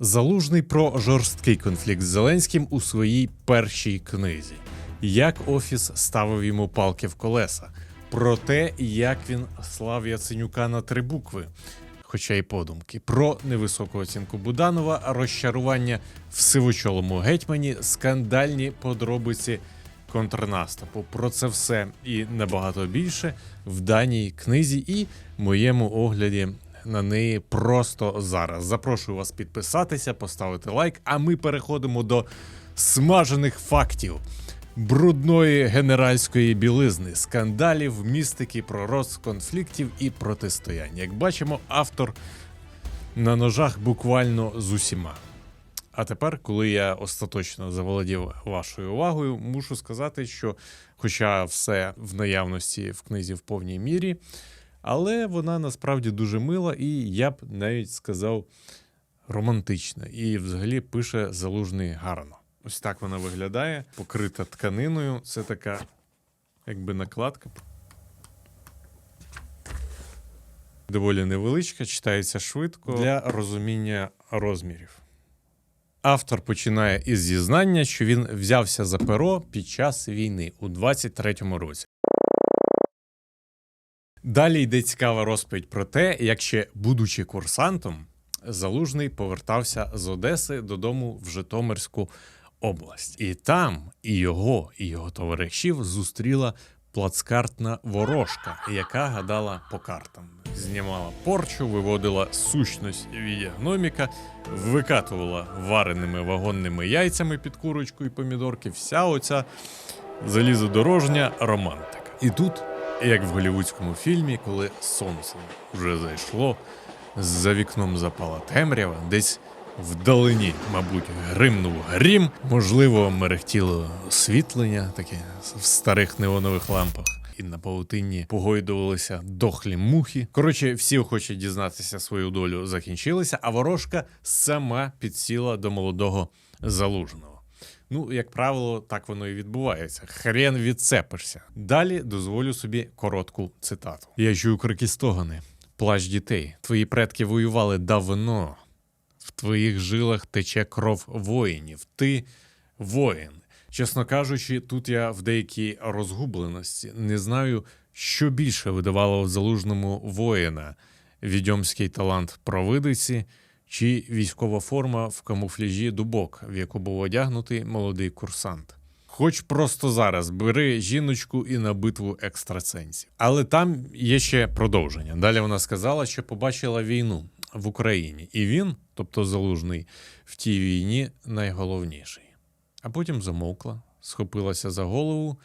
Залужний про жорсткий конфлікт з Зеленським у своїй першій книзі. Як офіс ставив йому палки в колеса, про те, як він слав Яценюка на три букви, хоча й подумки, про невисоку оцінку Буданова, розчарування в сивочолому гетьмані, скандальні подробиці контрнаступу. Про це все і набагато більше в даній книзі і моєму огляді на неї просто зараз. Запрошую вас підписатися, поставити лайк, а ми переходимо до смажених фактів. Брудної генеральської білизни, скандалів, містики, пророцтв, конфліктів і протистоянь. Як бачимо, автор на ножах буквально з усіма. А тепер, коли я остаточно заволодів вашою увагою, мушу сказати, що, хоча все в наявності в книзі в повній мірі, але вона насправді дуже мила, і я б навіть сказав романтична. І взагалі пише залужний гарно. Ось так вона виглядає, покрита тканиною. Це така, якби накладка. Доволі невеличка, читається швидко для розуміння розмірів. Автор починає із зізнання, що він взявся за перо під час війни у 23-му році. Далі йде цікава розповідь про те, як ще, будучи курсантом, Залужний повертався з Одеси додому в Житомирську область. І там і його, і його товаришів зустріла плацкартна ворожка, яка гадала по картам. Знімала порчу, виводила сущність від гноміка, викатувала вареними вагонними яйцями під курочку і помідорки. Вся оця залізодорожня романтика. І тут, як в голівудському фільмі, коли сонце вже зайшло, за вікном запала темрява, десь вдалині, мабуть, гримнув грім, можливо, мерехтіло освітлення таке в старих неонових лампах. І на павутинні погойдувалися дохлі мухи. Коротше, всі охочі дізнатися свою долю закінчилися, а ворожка сама підсіла до молодого залужного. Ну, як правило, так воно і відбувається. Хрен відцепишся. Далі дозволю собі коротку цитату. Я чую крики стогони, плач дітей. Твої предки воювали давно. В твоїх жилах тече кров воїнів. Ти воїн. Чесно кажучи, тут я в деякій розгубленості не знаю, що більше видавало в залужному воїна: відьомський талант провидиці чи військова форма в камуфляжі дубок, в яку був одягнутий молодий курсант. Хоч просто зараз бери жіночку і на битву екстрасенсів. Але там є ще продовження. Далі вона сказала, що побачила війну в Україні, і він, тобто залужний, в тій війні найголовніший. А потім замовкла, схопилася за голову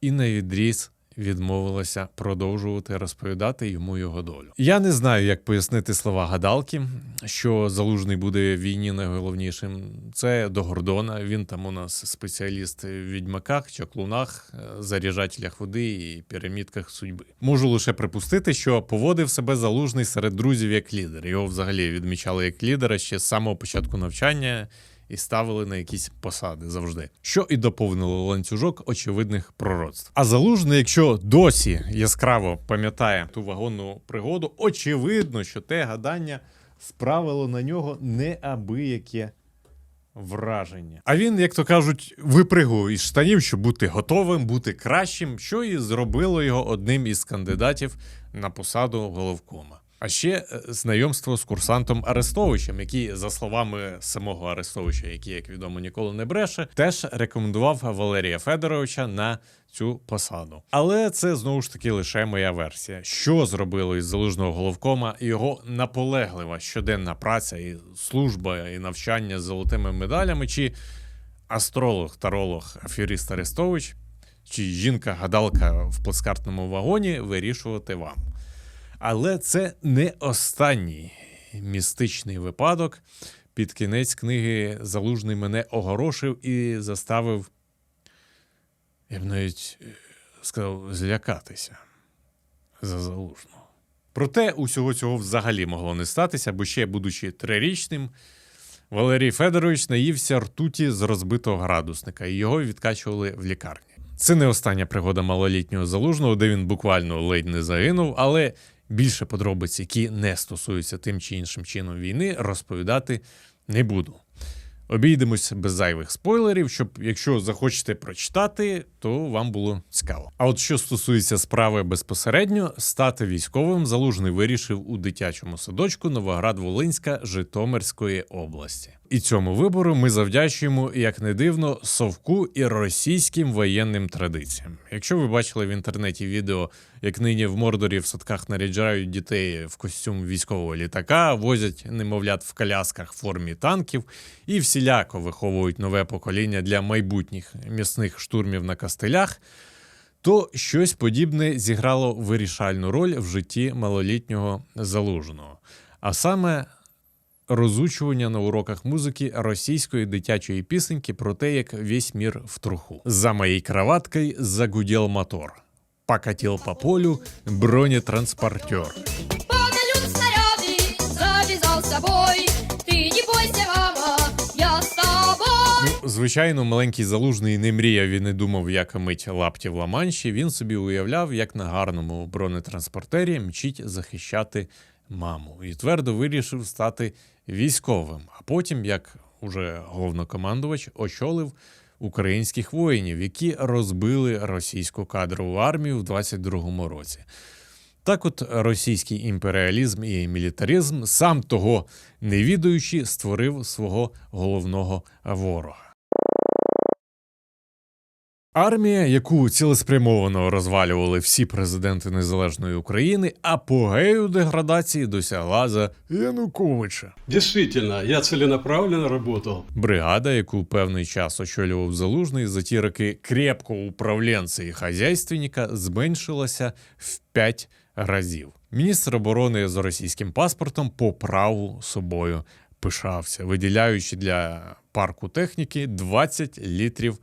і на відріз відмовилася продовжувати розповідати йому його долю. Я не знаю, як пояснити слова гадалки, що залужний буде в війні найголовнішим. Це до Гордона. Він там у нас спеціаліст в відьмаках, чаклунах, е, заряджателях води і пірамідках судьби. Можу лише припустити, що поводив себе залужний серед друзів як лідер. Його взагалі відмічали як лідера ще з самого початку навчання і ставили на якісь посади завжди, що і доповнило ланцюжок очевидних пророцтв. А залужний, якщо досі яскраво пам'ятає ту вагонну пригоду, очевидно, що те гадання справило на нього неабияке враження. А він, як то кажуть, випригував із штанів, щоб бути готовим, бути кращим, що і зробило його одним із кандидатів на посаду головкома. А ще е, знайомство з курсантом Арестовичем, який, за словами самого Арестовича, який, як відомо, ніколи не бреше, теж рекомендував Валерія Федоровича на цю посаду. Але це знову ж таки лише моя версія. Що зробило із залужного головкома його наполеглива щоденна праця і служба і навчання з золотими медалями, чи астролог, таролог, аферіст Арестович, чи жінка-гадалка в плацкартному вагоні вирішувати вам. Але це не останній містичний випадок. Під кінець книги Залужний мене огорошив і заставив, я б навіть е, сказав, злякатися за залужного. Проте усього цього взагалі могло не статися, бо ще, будучи трирічним, Валерій Федорович наївся ртуті з розбитого градусника, і його відкачували в лікарні. Це не остання пригода малолітнього залужного, де він буквально ледь не загинув, але більше подробиць, які не стосуються тим чи іншим чином війни, розповідати не буду. Обійдемось без зайвих спойлерів, щоб якщо захочете прочитати, то вам було цікаво. А от що стосується справи безпосередньо, стати військовим залужний вирішив у дитячому садочку Новоград-Волинська Житомирської області. І цьому вибору ми завдячуємо, як не дивно, совку і російським воєнним традиціям. Якщо ви бачили в інтернеті відео, як нині в Мордорі в садках наряджають дітей в костюм військового літака, возять немовлят в колясках в формі танків і всіляко виховують нове покоління для майбутніх м'ясних штурмів на кастелях, то щось подібне зіграло вирішальну роль в житті малолітнього залужного. А саме розучування на уроках музики російської дитячої пісеньки про те, як весь мір в труху. За моєю кроваткою загудел мотор. Покатил по полю бронетранспортер. Падают снаряды, завязал с собой. Ты не бойся, мама, я с тобой. Ну, звичайно, маленький залужний не мріяв і не думав, як мить лапті в Ла-Манші. Він собі уявляв, як на гарному бронетранспортері мчить захищати маму, і твердо вирішив стати військовим. А потім, як уже головнокомандувач, очолив українських воїнів, які розбили російську кадрову армію в 22-му році. Так от російський імперіалізм і мілітаризм, сам того не відаючи, створив свого головного ворога. Армія, яку цілеспрямовано розвалювали всі президенти незалежної України, апогею деградації досягла за Януковича. Действительно, я целенаправленно работал. Бригада, яку певний час очолював залужний, за ті роки крепкого управлінця і хазяйственника зменшилася в п'ять разів. Міністр оборони з російським паспортом по праву собою пишався, виділяючи для парку техніки 20 літрів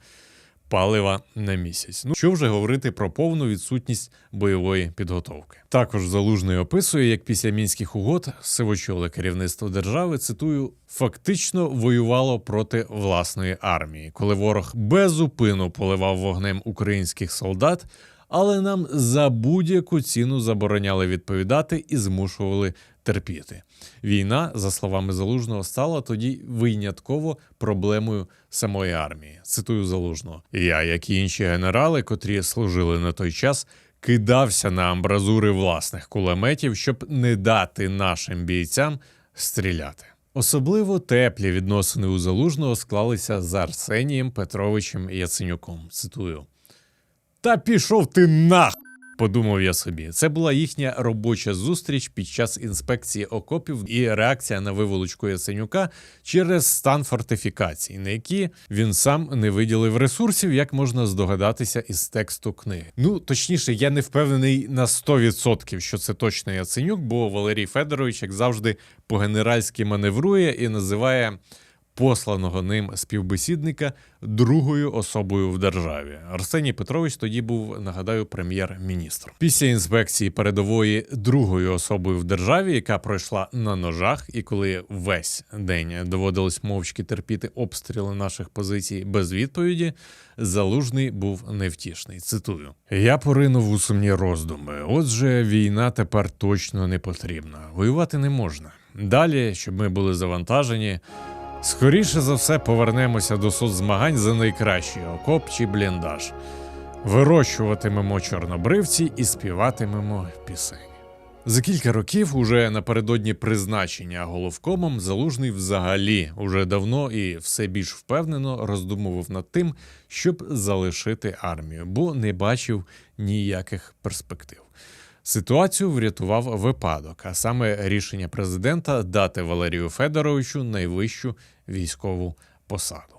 палива на місяць. Ну що вже говорити про повну відсутність бойової підготовки. Також залужний описує, як після мінських угод сивочоле керівництво держави цитую фактично воювало проти власної армії, коли ворог безупину поливав вогнем українських солдат. Але нам за будь-яку ціну забороняли відповідати і змушували терпіти. Війна, за словами Залужного, стала тоді винятково проблемою самої армії. Цитую Залужного: я, як і інші генерали, котрі служили на той час, кидався на амбразури власних кулеметів, щоб не дати нашим бійцям стріляти. Особливо теплі відносини у Залужного склалися з Арсенієм Петровичем Яценюком. Цитую. Та пішов ти нах. Подумав я собі, це була їхня робоча зустріч під час інспекції окопів і реакція на виволочку Яценюка через стан фортифікацій, на які він сам не виділив ресурсів, як можна здогадатися із тексту книги. Ну точніше, я не впевнений на 100%, що це точно Яценюк, бо Валерій Федорович, як завжди, по-генеральськи маневрує і називає посланого ним співбесідника другою особою в державі. Арсеній Петрович тоді був, нагадаю, прем'єр-міністром. Після інспекції передової другою особою в державі, яка пройшла на ножах, і коли весь день доводилось мовчки терпіти обстріли наших позицій без відповіді, залужний був невтішний. Цитую: я поринув у сумні роздуми. Отже, війна тепер точно не потрібна. Воювати не можна. Далі, щоб ми були завантажені. Скоріше за все повернемося до соцзмагань за найкращий окоп чи бліндаж. Вирощуватимемо чорнобривці і співатимемо пісень. За кілька років, уже напередодні призначення головкомом, залужний взагалі уже давно і все більш впевнено роздумував над тим, щоб залишити армію, бо не бачив ніяких перспектив. Ситуацію врятував випадок, а саме рішення президента дати Валерію Федоровичу найвищу військову посаду.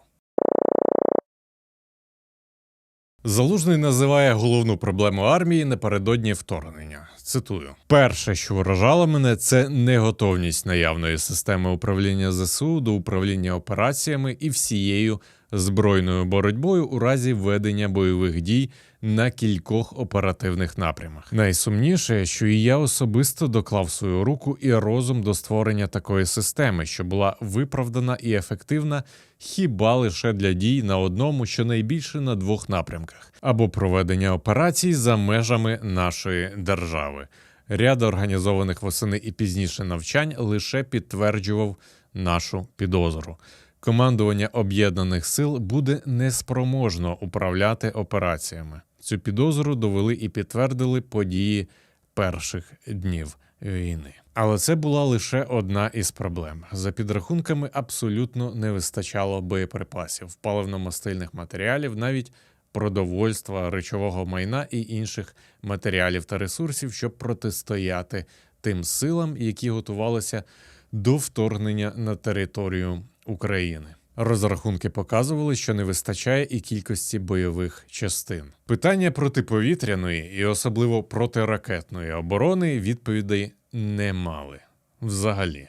Залужний називає головну проблему армії напередодні вторгнення. Цитую: перше, що вражало мене, це неготовність наявної системи управління ЗСУ до управління операціями і всією збройною боротьбою у разі ведення бойових дій на кількох оперативних напрямах. Найсумніше, що і я особисто доклав свою руку і розум до створення такої системи, що була виправдана і ефективна хіба лише для дій на одному, щонайбільше на двох напрямках, або проведення операцій за межами нашої держави. Ряд організованих восени і пізніше навчань лише підтверджував нашу підозру. Командування об'єднаних сил буде неспроможно управляти операціями. Цю підозру довели і підтвердили події перших днів війни. Але це була лише одна із проблем. За підрахунками, абсолютно не вистачало боєприпасів, паливно-мастильних матеріалів, навіть продовольства, речового майна і інших матеріалів та ресурсів, щоб протистояти тим силам, які готувалися до вторгнення на територію України. Розрахунки показували, що не вистачає і кількості бойових частин. Питання протиповітряної і особливо протиракетної оборони відповідей не мали взагалі.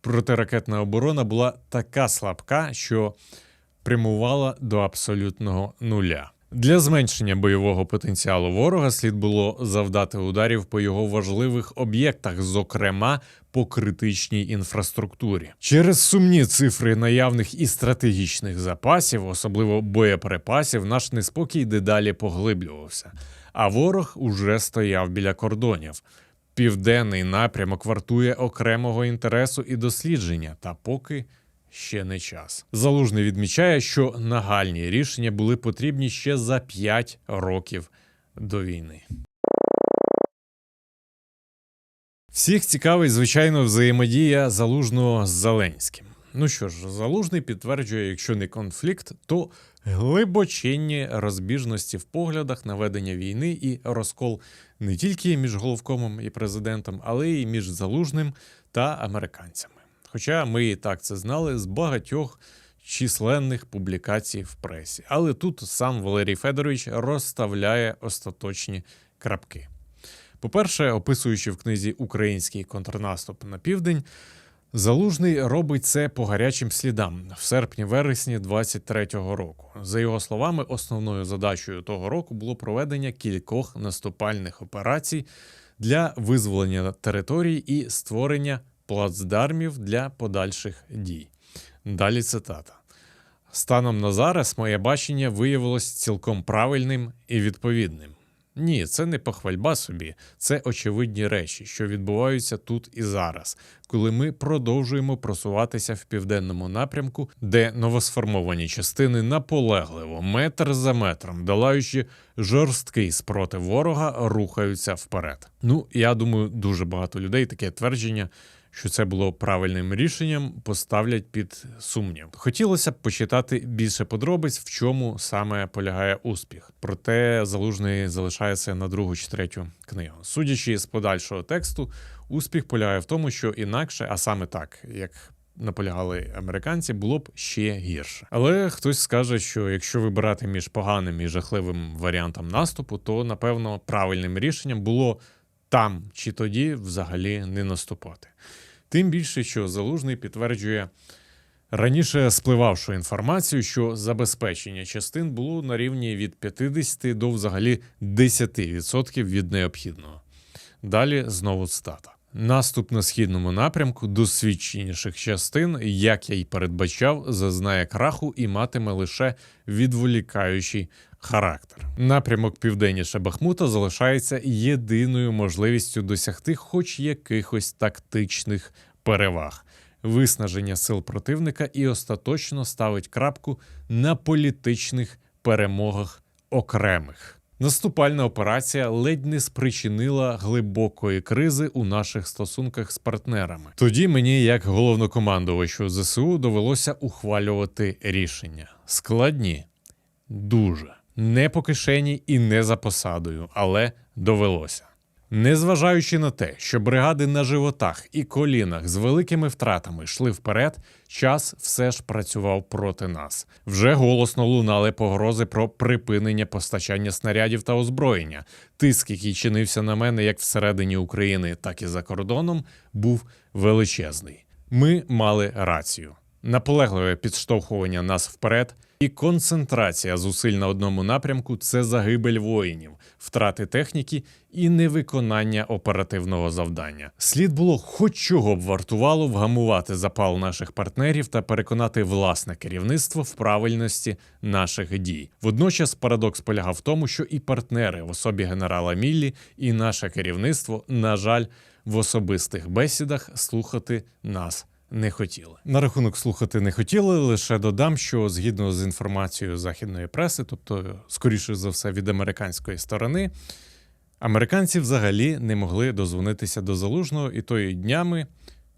Протиракетна оборона була така слабка, що прямувала до абсолютного нуля. Для зменшення бойового потенціалу ворога слід було завдати ударів по його важливих об'єктах, зокрема по критичній інфраструктурі. Через сумні цифри наявних і стратегічних запасів, особливо боєприпасів, наш неспокій дедалі поглиблювався. А ворог уже стояв біля кордонів. Південний напрямок вартує окремого інтересу і дослідження, та поки ще не час. Залужний відмічає, що нагальні рішення були потрібні ще за 5 років до війни. Всіх цікавить, звичайно, взаємодія залужного з Зеленським. Ну що ж, залужний підтверджує, якщо не конфлікт, то глибочинні розбіжності в поглядах на ведення війни і розкол не тільки між головкомом і президентом, але й між залужним та американцями. Хоча ми і так це знали з багатьох численних публікацій в пресі. Але тут сам Валерій Федорович розставляє остаточні крапки. По-перше, описуючи в книзі Український контрнаступ на південь, Залужний робить це по гарячим слідам в серпні-вересні 23-го року. За його словами, основною задачею того року було проведення кількох наступальних операцій для визволення територій і створення плацдармів для подальших дій. Далі цитата. Станом на зараз моє бачення виявилось цілком правильним і відповідним. Ні, це не похвальба собі, це очевидні речі, що відбуваються тут і зараз, коли ми продовжуємо просуватися в південному напрямку, де новосформовані частини наполегливо, метр за метром, долаючи жорсткий спротив ворога, рухаються вперед. Ну, я думаю, дуже багато людей таке твердження що це було правильним рішенням, поставлять під сумнів. Хотілося б почитати більше подробиць, в чому саме полягає успіх. Проте залужний залишається на другу чи третю книгу. Судячи з подальшого тексту, успіх полягає в тому, що інакше, а саме так, як. Наполягали американці, було б ще гірше. Але хтось скаже, що якщо вибирати між поганим і жахливим варіантом наступу, то напевно правильним рішенням було там чи тоді взагалі не наступати. Тим більше, що залужний підтверджує раніше спливавшу інформацію, що забезпечення частин було на рівні від 50 до взагалі 10% від необхідного. Далі знову цитата. Наступ на східному напрямку досвідченіших частин, як я й передбачав, зазнає краху і матиме лише відволікаючий характер. Напрямок південніше Бахмута залишається єдиною можливістю досягти хоч якихось тактичних переваг, виснаження сил противника і остаточно ставить крапку на політичних перемогах окремих. Наступальна операція ледь не спричинила глибокої кризи у наших стосунках з партнерами. Тоді мені, як головнокомандувачу ЗСУ, довелося ухвалювати рішення складні, дуже не по кишені і не за посадою, але довелося. Незважаючи на те, що бригади на животах і колінах з великими втратами йшли вперед, час все ж працював проти нас. Вже голосно лунали погрози про припинення постачання снарядів та озброєння. Тиск, який чинився на мене як всередині України, так і за кордоном, був величезний. Ми мали рацію. Наполегливе підштовхування нас вперед і концентрація зусиль на одному напрямку це загибель воїнів, втрати техніки і невиконання оперативного завдання. Слід було хоч чого б вартувало вгамувати запал наших партнерів та переконати власне керівництво в правильності наших дій. Водночас парадокс полягав в тому, що і партнери в особі генерала Міллі, і наше керівництво, на жаль, в особистих бесідах слухати нас не хотіли. На рахунок слухати не хотіли. Лише додам, що згідно з інформацією західної преси, тобто, скоріше за все, від американської сторони, американці взагалі не могли дозвонитися до залужного, і тої днями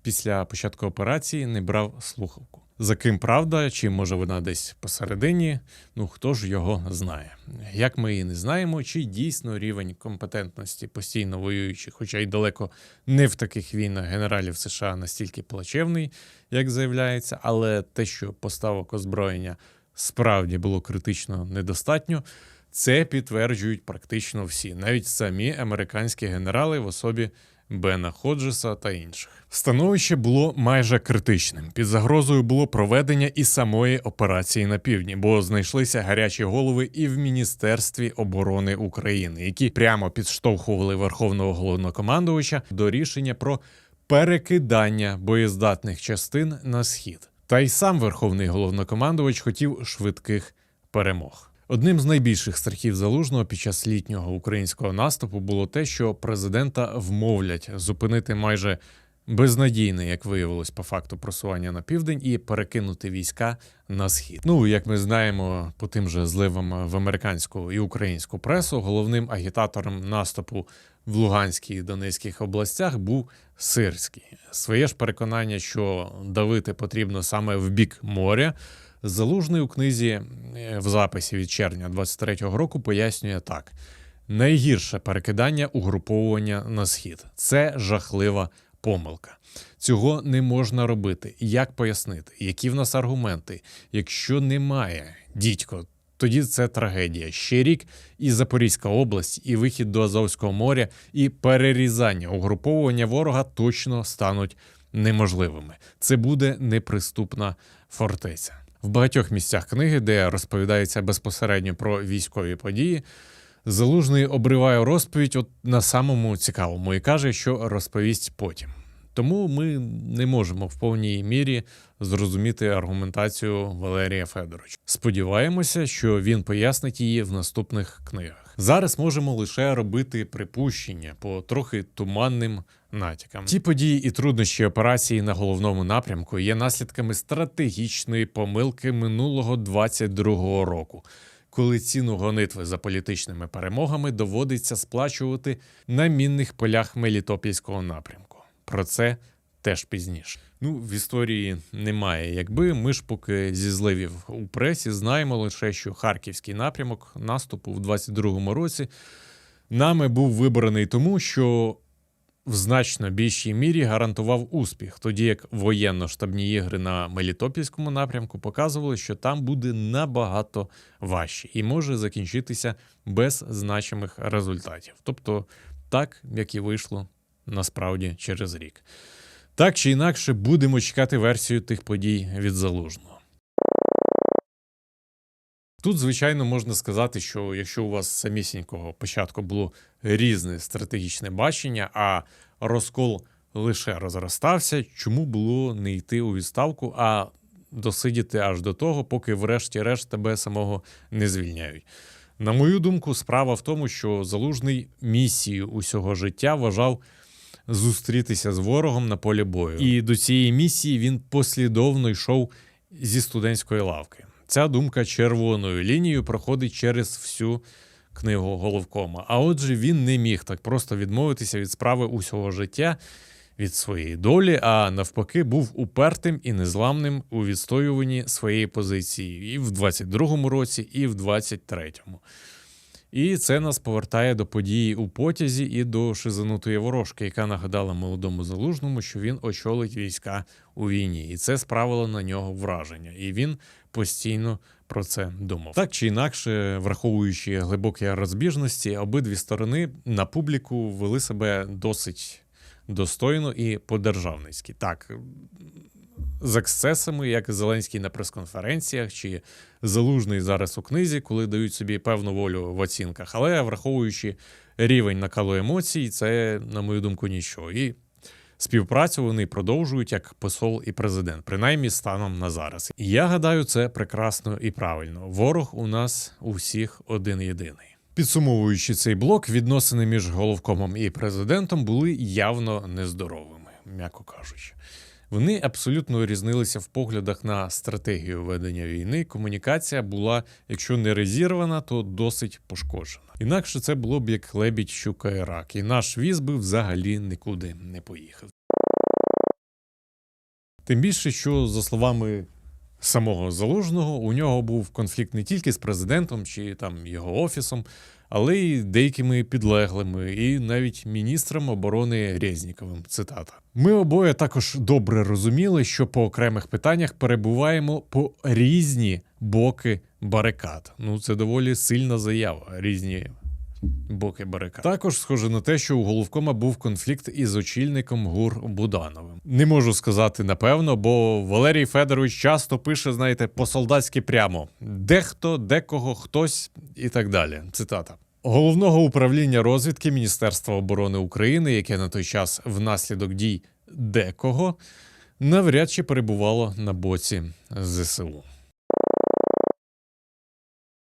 після початку операції не брав слухавку. За ким правда, чи може вона десь посередині, ну хто ж його знає. Як ми і не знаємо, чи дійсно рівень компетентності постійно воюючих, хоча й далеко не в таких війнах генералів США настільки плачевний, як заявляється, але те, що поставок озброєння справді було критично недостатньо, це підтверджують практично всі, навіть самі американські генерали в особі Бена Ходжеса та інших. Становище було майже критичним. Під загрозою було проведення і самої операції на півдні, бо знайшлися гарячі голови і в Міністерстві оборони України, які прямо підштовхували верховного головнокомандувача до рішення про перекидання боєздатних частин на схід. Та й сам верховний головнокомандувач хотів швидких перемог. Одним з найбільших страхів залужного під час літнього українського наступу було те, що президента вмовлять зупинити майже безнадійне, як виявилось по факту просування на південь, і перекинути війська на схід. Ну як ми знаємо, по тим же зливам в американську і українську пресу, головним агітатором наступу в Луганській і Донецьких областях був Сирський. Своє ж переконання, що давити потрібно саме в бік моря. Залужний у книзі е, в записі від червня 23-го року пояснює так: найгірше перекидання угруповування на схід це жахлива помилка. Цього не можна робити. Як пояснити? Які в нас аргументи? Якщо немає дідько, тоді це трагедія. Ще рік і Запорізька область, і вихід до Азовського моря, і перерізання угруповування ворога точно стануть неможливими. Це буде неприступна фортеця. В багатьох місцях книги, де розповідається безпосередньо про військові події, Залужний обриває розповідь от на самому цікавому і каже, що розповість потім. Тому ми не можемо в повній мірі зрозуміти аргументацію Валерія Федоровича. Сподіваємося, що він пояснить її в наступних книгах. Зараз можемо лише робити припущення по трохи туманним натякам. Ті події і труднощі операції на головному напрямку є наслідками стратегічної помилки минулого 22-го року. Коли ціну гонитви за політичними перемогами доводиться сплачувати на мінних полях Мелітопольського напрямку. Про це теж пізніше. Ну, в історії немає. Якби ми ж поки зі зливів у пресі знаємо лише, що харківський напрямок наступу в 22-му році нами був вибраний тому, що в значно більшій мірі гарантував успіх, тоді як воєнно-штабні ігри на Мелітопільському напрямку показували, що там буде набагато важче і може закінчитися без значимих результатів. Тобто, так як і вийшло насправді через рік. Так чи інакше, будемо чекати версію тих подій від залужного. Тут, звичайно, можна сказати, що якщо у вас самісінького початку було різне стратегічне бачення, а розкол лише розростався, чому було не йти у відставку, а досидіти аж до того, поки, врешті-решт, тебе самого не звільняють. На мою думку, справа в тому, що залужний місію усього життя вважав зустрітися з ворогом на полі бою. І до цієї місії він послідовно йшов зі студентської лавки. Ця думка червоною лінією проходить через всю книгу головкома. А отже, він не міг так просто відмовитися від справи усього життя, від своєї долі, а навпаки, був упертим і незламним у відстоюванні своєї позиції і в 22-му році, і в 23-му. І це нас повертає до події у потязі і до шизанутої ворожки, яка нагадала молодому залужному, що він очолить війська у війні, і це справило на нього враження. І він постійно про це думав. Так чи інакше, враховуючи глибокі розбіжності, обидві сторони на публіку вели себе досить достойно і по-державницьки. Так, з ексцесами, як Зеленський на прес-конференціях, чи залужний зараз у книзі, коли дають собі певну волю в оцінках. Але враховуючи рівень накалу емоцій, це, на мою думку, нічого. І співпрацю вони продовжують як посол і президент, принаймні станом на зараз. І я гадаю, це прекрасно і правильно. Ворог у нас у всіх один єдиний. Підсумовуючи цей блок, відносини між головкомом і президентом були явно нездоровими, м'яко кажучи. Вони абсолютно різнилися в поглядах на стратегію ведення війни. Комунікація була, якщо не резервана, то досить пошкоджена. Інакше це було б як лебідь щука і рак, і наш віз би взагалі нікуди не поїхав. Тим більше, що, за словами самого залужного, у нього був конфлікт не тільки з президентом чи там його офісом, але й деякими підлеглими, і навіть міністром оборони Резніковим. Цитата. Ми обоє також добре розуміли, що по окремих питаннях перебуваємо по різні боки барикад. Ну, це доволі сильна заява. Різні боки барикад. Також схоже на те, що у головкома був конфлікт із очільником ГУР Будановим. Не можу сказати напевно, бо Валерій Федорович часто пише, знаєте, по-солдатськи прямо: дехто, декого, хтось і так далі. Цитата. Головного управління розвідки Міністерства оборони України, яке на той час внаслідок дій декого навряд чи перебувало на боці ЗСУ.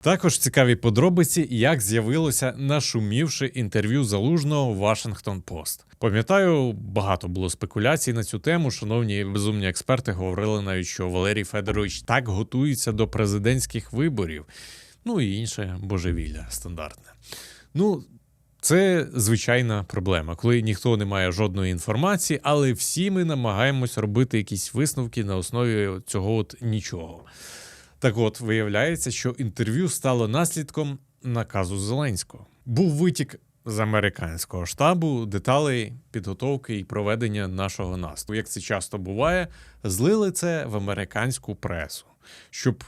Також цікаві подробиці, як з'явилося нашумівше інтерв'ю залужного в Washington Post. Пам'ятаю, багато було спекуляцій на цю тему. Шановні безумні експерти говорили навіть, що Валерій Федорович так готується до президентських виборів. Ну і інше божевілля стандартне. Ну, це звичайна проблема, коли ніхто не має жодної інформації, але всі ми намагаємось робити якісь висновки на основі цього от нічого. Так от, виявляється, що інтерв'ю стало наслідком наказу Зеленського. Був витік з американського штабу деталей підготовки і проведення нашого наступу. Як це часто буває, злили це в американську пресу, щоб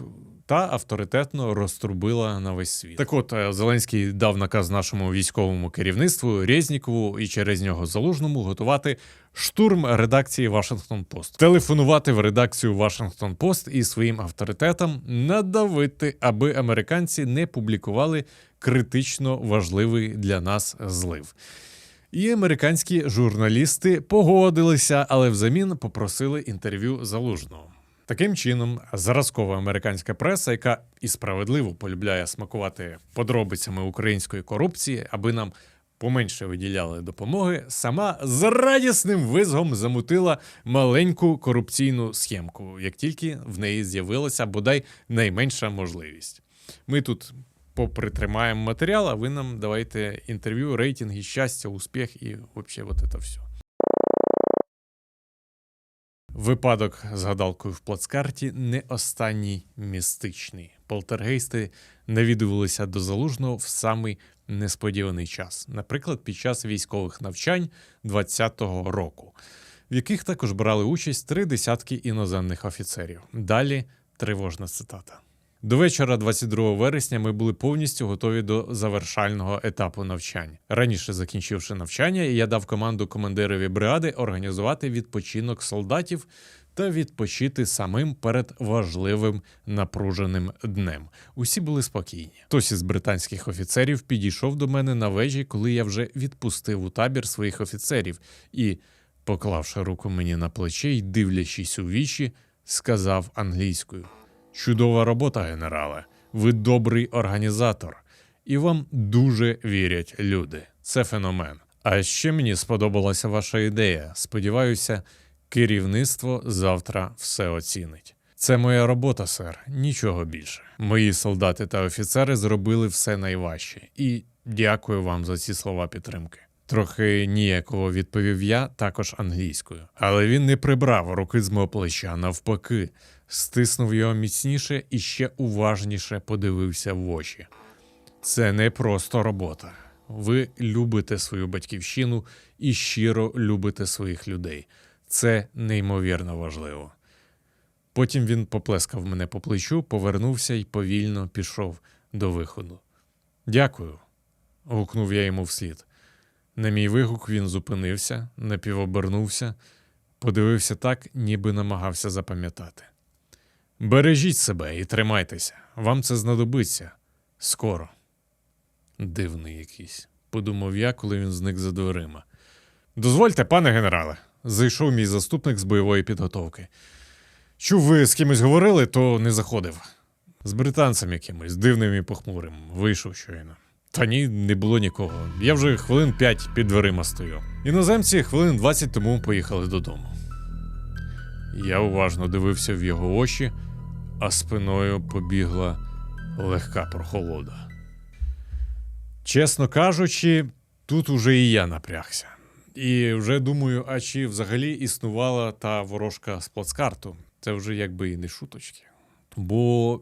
та авторитетно розтрубила на весь світ. Так от е, Зеленський дав наказ нашому військовому керівництву Резнікову і через нього залужному готувати штурм редакції Washington Post. телефонувати в редакцію Washington Post і своїм авторитетам надавити, аби американці не публікували критично важливий для нас злив. І американські журналісти погодилися, але взамін попросили інтерв'ю залужного. Таким чином, зразкова американська преса, яка і справедливо полюбляє смакувати подробицями української корупції, аби нам поменше виділяли допомоги, сама з радісним визгом замутила маленьку корупційну схемку, як тільки в неї з'явилася бодай найменша можливість. Ми тут попритримаємо матеріал, а ви нам давайте інтерв'ю, рейтинги, щастя, успіх і взагалі вот це все. Випадок з гадалкою в плацкарті не останній містичний. Полтергейсти навідувалися до залужного в самий несподіваний час, наприклад, під час військових навчань 20-го року, в яких також брали участь три десятки іноземних офіцерів. Далі тривожна цитата. До вечора 22 вересня ми були повністю готові до завершального етапу навчань. Раніше закінчивши навчання, я дав команду командирові бригади організувати відпочинок солдатів та відпочити самим перед важливим напруженим днем. Усі були спокійні. Хтось із британських офіцерів підійшов до мене на вежі, коли я вже відпустив у табір своїх офіцерів і, поклавши руку мені на плече й дивлячись у вічі, сказав англійською. Чудова робота, генерале. Ви добрий організатор, і вам дуже вірять люди. Це феномен. А ще мені сподобалася ваша ідея. Сподіваюся, керівництво завтра все оцінить. Це моя робота, сер, нічого більше. Мої солдати та офіцери зробили все найважче, і дякую вам за ці слова підтримки. Трохи ніяково відповів я, також англійською. Але він не прибрав руки з мого плеча, навпаки, стиснув його міцніше і ще уважніше подивився в очі. Це не просто робота. Ви любите свою батьківщину і щиро любите своїх людей. Це неймовірно важливо. Потім він поплескав мене по плечу, повернувся і повільно пішов до виходу. Дякую. гукнув я йому вслід. На мій вигук він зупинився, напівобернувся, подивився так, ніби намагався запам'ятати. Бережіть себе і тримайтеся, вам це знадобиться скоро. Дивний якийсь, подумав я, коли він зник за дверима. Дозвольте, пане генерале, зайшов мій заступник з бойової підготовки. Чув, ви з кимось говорили, то не заходив. З британцем якимось, дивним і похмурим, вийшов щойно. Та ні, не було нікого. Я вже хвилин п'ять під дверима стою. Іноземці хвилин 20 тому поїхали додому. Я уважно дивився в його очі, а спиною побігла легка прохолода. Чесно кажучи, тут уже і я напрягся. І вже думаю, а чи взагалі існувала та ворожка з плацкарту? Це вже якби і не шуточки. Бо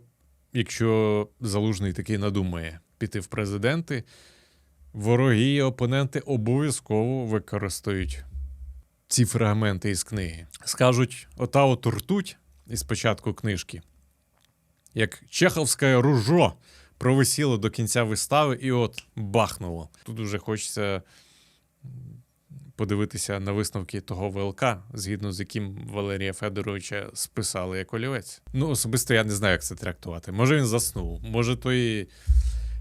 якщо залужний таки надумає піти в президенти, вороги і опоненти обов'язково використають ці фрагменти із книги. Скажуть, ота от ртуть із початку книжки, як чеховське ружо провисіло до кінця вистави і от бахнуло. Тут уже хочеться подивитися на висновки того ВЛК, згідно з яким Валерія Федоровича списали як олівець. Ну, особисто я не знаю, як це трактувати. Може, він заснув, може, той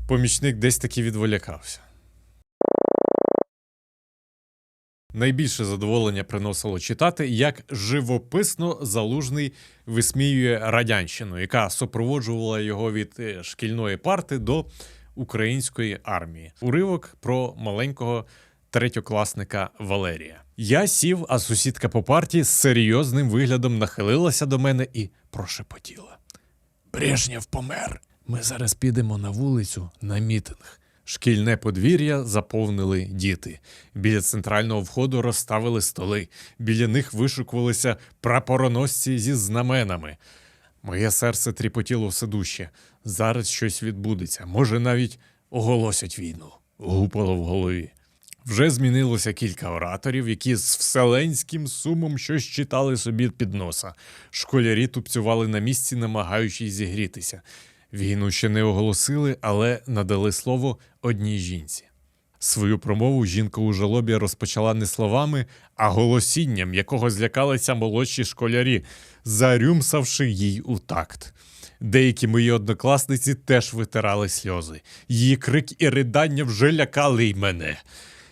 помічник десь таки відволікався. Найбільше задоволення приносило читати, як живописно залужний висміює радянщину, яка супроводжувала його від е, шкільної парти до української армії. Уривок про маленького третьокласника Валерія. Я сів, а сусідка по парті з серйозним виглядом нахилилася до мене і прошепотіла. Брежнєв помер. Ми зараз підемо на вулицю на мітинг. Шкільне подвір'я заповнили діти. Біля центрального входу розставили столи. Біля них вишукувалися прапороносці зі знаменами. Моє серце тріпотіло все дужче. Зараз щось відбудеться. Може, навіть оголосять війну. Гупало в голові. Вже змінилося кілька ораторів, які з вселенським сумом щось читали собі під носа. Школярі тупцювали на місці, намагаючись зігрітися. Війну ще не оголосили, але надали слово одній жінці. Свою промову жінка у жалобі розпочала не словами, а голосінням, якого злякалися молодші школярі, зарюмсавши їй у такт. Деякі мої однокласниці теж витирали сльози. Її крик і ридання вже лякали й мене.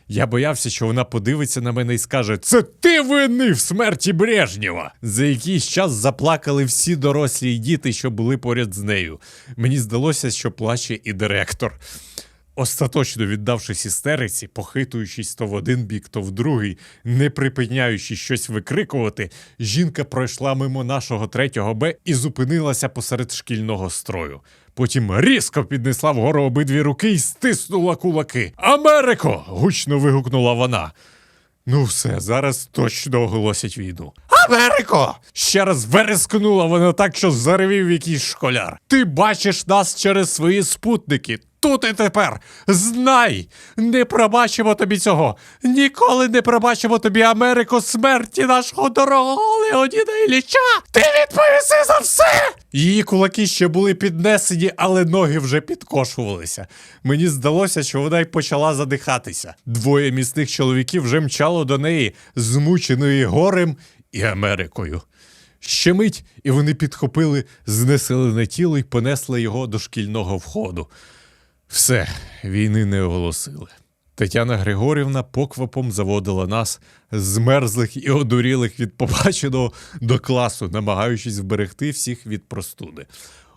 Я боявся, що вона подивиться на мене і скаже: Це ти винний в смерті Брежнєва! За якийсь час заплакали всі дорослі й діти, що були поряд з нею. Мені здалося, що плаче і директор. Остаточно віддавшись істериці, похитуючись то в один бік, то в другий, не припиняючи щось викрикувати, жінка пройшла мимо нашого третього Б і зупинилася посеред шкільного строю. Потім різко піднесла вгору обидві руки і стиснула кулаки. Америко! гучно вигукнула вона. Ну, все, зараз точно оголосять війну. Америко! Ще раз верескнула вона так, що заревів якийсь школяр. Ти бачиш нас через свої спутники. Тут і тепер. Знай! Не пробачимо тобі цього. Ніколи не пробачимо тобі Америко смерті нашого дорогого Леоніда Ілліча. Ти відповіси за все! Її кулаки ще були піднесені, але ноги вже підкошувалися. Мені здалося, що вона й почала задихатися. Двоє міцних чоловіків вже мчало до неї, змученої горем і Америкою. Ще мить, і вони підхопили знесилене тіло і понесли його до шкільного входу. Все, війни не оголосили. Тетяна Григорівна поквапом заводила нас, змерзлих і одурілих від побаченого до класу, намагаючись вберегти всіх від простуди.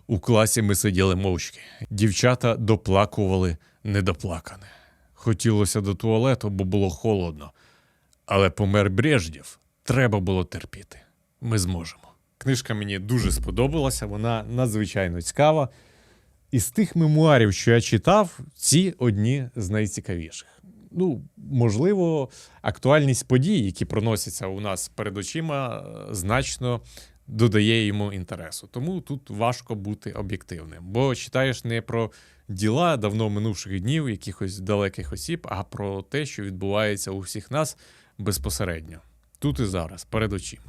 У класі ми сиділи мовчки. Дівчата доплакували недоплакане. Хотілося до туалету, бо було холодно. Але помер Брежнєв, треба було терпіти. Ми зможемо. Книжка мені дуже сподобалася, вона надзвичайно цікава. Із тих мемуарів, що я читав, ці одні з найцікавіших. Ну, можливо, актуальність подій, які проносяться у нас перед очима, е, значно додає йому інтересу. Тому тут важко бути об'єктивним, бо читаєш не про діла давно минувших днів, якихось далеких осіб, а про те, що відбувається у всіх нас безпосередньо, тут і зараз, перед очима.